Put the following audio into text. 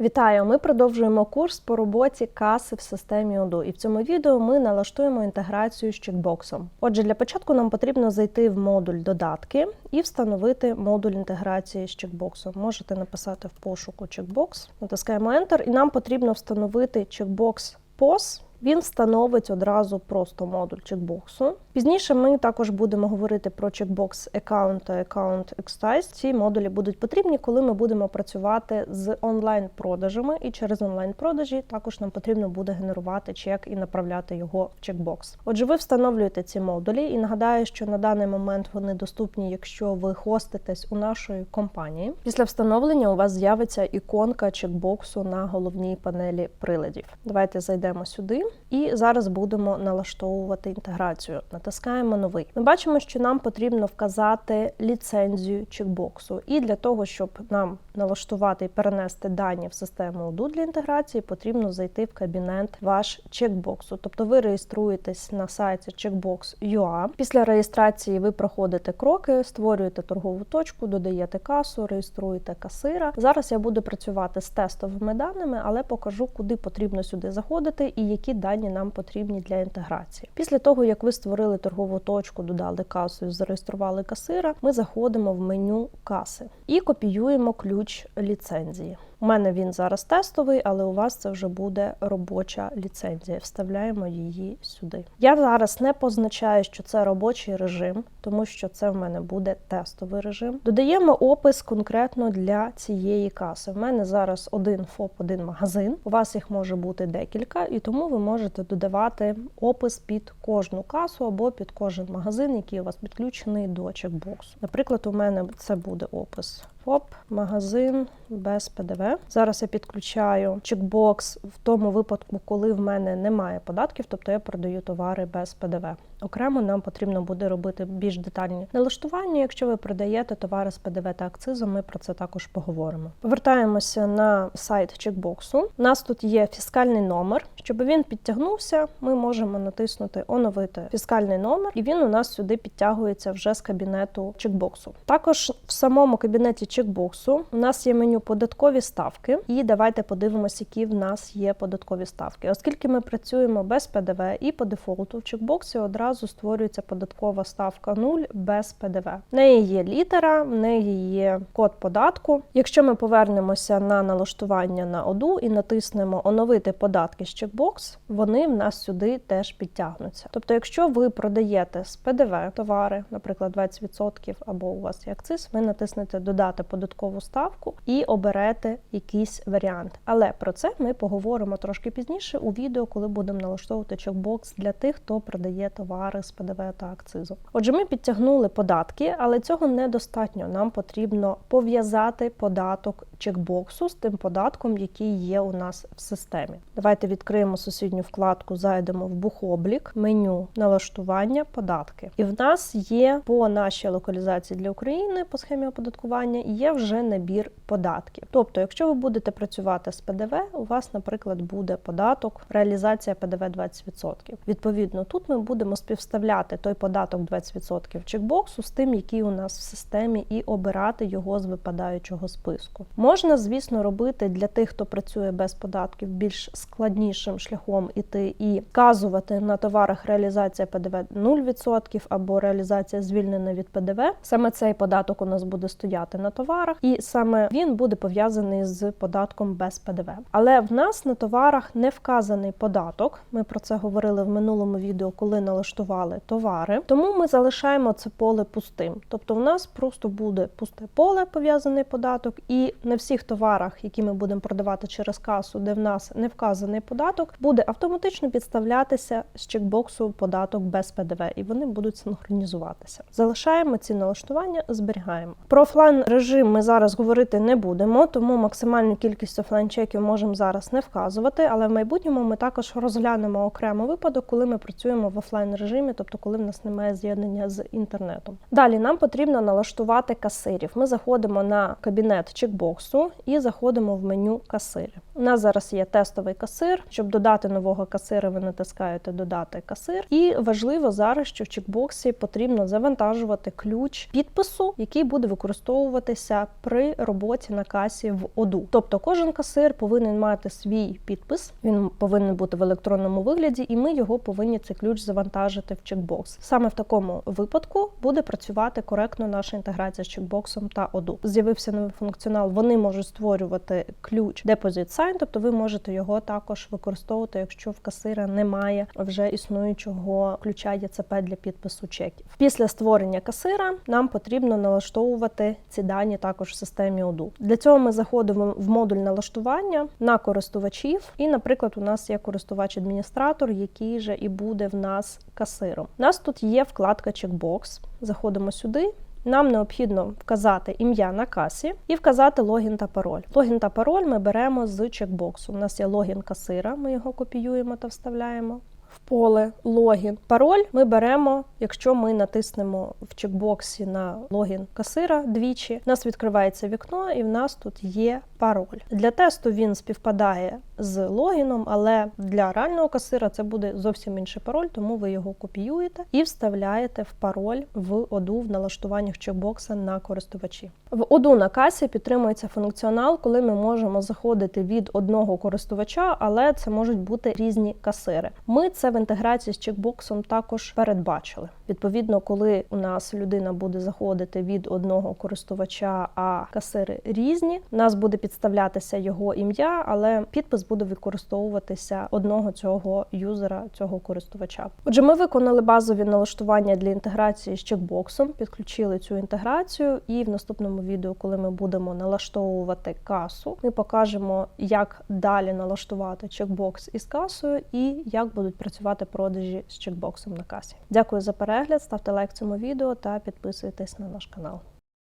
Вітаю! Ми продовжуємо курс по роботі каси в системі ОДУ. І в цьому відео ми налаштуємо інтеграцію з чекбоксом. Отже, для початку нам потрібно зайти в модуль додатки і встановити модуль інтеграції з чекбоксом. Можете написати в пошуку чекбокс, натискаємо Enter, і нам потрібно встановити чекбокс POS. Він встановить одразу просто модуль чекбоксу. Пізніше ми також будемо говорити про чекбокс Account та Account Exercise. Ці модулі будуть потрібні, коли ми будемо працювати з онлайн-продажами, і через онлайн-продажі також нам потрібно буде генерувати чек і направляти його в чекбокс. Отже, ви встановлюєте ці модулі, і нагадаю, що на даний момент вони доступні, якщо ви хоститесь у нашої компанії. Після встановлення у вас з'явиться іконка чекбоксу на головній панелі приладів. Давайте зайдемо сюди. І зараз будемо налаштовувати інтеграцію. Натискаємо новий. Ми бачимо, що нам потрібно вказати ліцензію чекбоксу. І для того, щоб нам налаштувати і перенести дані в систему Odoo для інтеграції, потрібно зайти в кабінет ваш чекбоксу. Тобто ви реєструєтесь на сайті checkbox.ua. Після реєстрації ви проходите кроки, створюєте торгову точку, додаєте касу, реєструєте касира. Зараз я буду працювати з тестовими даними, але покажу, куди потрібно сюди заходити і які дані нам потрібні для інтеграції. Після того, як ви створили торгову точку, додали касу і зареєстрували касира, ми заходимо в меню каси і копіюємо ключ ліцензії. У мене він зараз тестовий, але у вас це вже буде робоча ліцензія. Вставляємо її сюди. Я зараз не позначаю, що це робочий режим, тому що це в мене буде тестовий режим. Додаємо опис конкретно для цієї каси. У мене зараз один ФОП, один магазин. У вас їх може бути декілька, і тому ви можете додавати опис під кожну касу або під кожен магазин, який у вас підключений до чекбоксу. Наприклад, у мене це буде опис. ФОП, магазин без ПДВ. Зараз я підключаю чекбокс в тому випадку, коли в мене немає податків, тобто я продаю товари без ПДВ. Окремо нам потрібно буде робити більш детальні налаштування. Якщо ви продаєте товари з ПДВ та акцизом, ми про це також поговоримо. Повертаємося на сайт чекбоксу. У нас тут є фіскальний номер. Щоб він підтягнувся, ми можемо натиснути Оновити фіскальний номер, і він у нас сюди підтягується вже з кабінету чекбоксу. Також в самому кабінеті чекбоксу у нас є меню податкові ставки, і давайте подивимося, які в нас є податкові ставки. Оскільки ми працюємо без ПДВ і по дефолту в чекбоксі одразу створюється податкова ставка 0 без ПДВ. В неї є літера, в неї є код податку. Якщо ми повернемося на налаштування на ОДУ і натиснемо Оновити податки з чекбокс, вони в нас сюди теж підтягнуться. Тобто, якщо ви продаєте з ПДВ товари, наприклад, 20% або у вас є акциз, ви натиснете Додати податкову ставку і оберете якийсь варіант. Але про це ми поговоримо трошки пізніше у відео, коли будемо налаштовувати чекбокс для тих, хто продає товари з ПДВ та акцизу. Отже, ми підтягнули податки, але цього недостатньо. Нам потрібно пов'язати податок чекбоксу з тим податком, який є у нас в системі. Давайте відкриємо сусідню вкладку, зайдемо в бухоблік, меню налаштування, податки. І в нас є по нашій локалізації для України по схемі оподаткування є вже набір податків. Тобто, якщо ви будете працювати з ПДВ, у вас, наприклад, буде податок, реалізація ПДВ 20%. Відповідно, тут ми будемо співставляти той податок 20% чекбоксу з тим, який у нас в системі, і обирати його з випадаючого списку. Можна, звісно, робити для тих, хто працює без податків, більш складнішим шляхом іти і вказувати на товарах реалізація ПДВ 0% або реалізація звільнена від ПДВ. Саме цей податок у нас буде стояти на товарах, і саме він буде пов'язаний з податком без ПДВ. Але в нас на товарах не вказаний податок. Ми про це говорили в минулому відео, коли налаштували товари. Тому ми залишаємо це поле пустим. Тобто, в нас просто буде пусте поле пов'язаний податок, і на всіх товарах, які ми будемо продавати через касу, де в нас не вказаний податок, буде автоматично підставлятися з чекбоксу податок без ПДВ, і вони будуть синхронізуватися. Залишаємо ці налаштування, зберігаємо. Про офлайн режим ми зараз говорити не будемо, тому максимальну кількість офлайн чеків можемо зараз не вказувати, але в майбутньому ми також розглянемо окремо випадок, коли ми працюємо в офлайн режимі, тобто коли в нас немає з'єднання з інтернетом. Далі нам потрібно налаштувати касирів. Ми заходимо на кабінет чекбоксу. Касу і заходимо в меню касири. У нас зараз є тестовий касир. Щоб додати нового касира, ви натискаєте Додати касир. І важливо зараз, що в чекбоксі потрібно завантажувати ключ підпису, який буде використовуватися при роботі на касі в ОДУ. Тобто кожен касир повинен мати свій підпис, він повинен бути в електронному вигляді, і ми його повинні цей ключ завантажити в чекбокс. Саме в такому випадку буде працювати коректно наша інтеграція з чекбоксом та ОДУ. З'явився новий функціонал. Вони можуть створювати ключ Deposit Sign, тобто ви можете його також використовувати, якщо в касира немає вже існуючого ключа ЄЦП для підпису чеків. Після створення касира нам потрібно налаштовувати ці дані також в системі ОДУ. Для цього ми заходимо в модуль налаштування на користувачів, і, наприклад, у нас є користувач-адміністратор, який же і буде в нас касиром. У нас тут є вкладка Checkbox. Заходимо сюди. Нам необхідно вказати ім'я на касі і вказати логін та пароль. Логін та пароль ми беремо з чекбоксу. У нас є логін касира, ми його копіюємо та вставляємо. В поле логін, пароль ми беремо, якщо ми натиснемо в чекбоксі на логін касира двічі. У нас відкривається вікно, і в нас тут є пароль. Для тесту він співпадає з логіном, але для реального касира це буде зовсім інший пароль, тому ви його копіюєте і вставляєте в пароль в оду в налаштуваннях чекбокса на користувачі. В оду на касі підтримується функціонал, коли ми можемо заходити від одного користувача, але це можуть бути різні касири. Ми це в інтеграції з чекбоксом також передбачили. Відповідно, коли у нас людина буде заходити від одного користувача, а касири різні, у нас буде підставлятися його ім'я, але підпис буде використовуватися одного цього юзера, цього користувача. Отже, ми виконали базові налаштування для інтеграції з чекбоксом, підключили цю інтеграцію, і в наступному відео, коли ми будемо налаштовувати касу, ми покажемо, як далі налаштувати чекбокс із касою і як будуть працювати продажі з чекбоксом на касі. Дякую за перегляд, ставте лайк цьому відео та підписуйтесь на наш канал.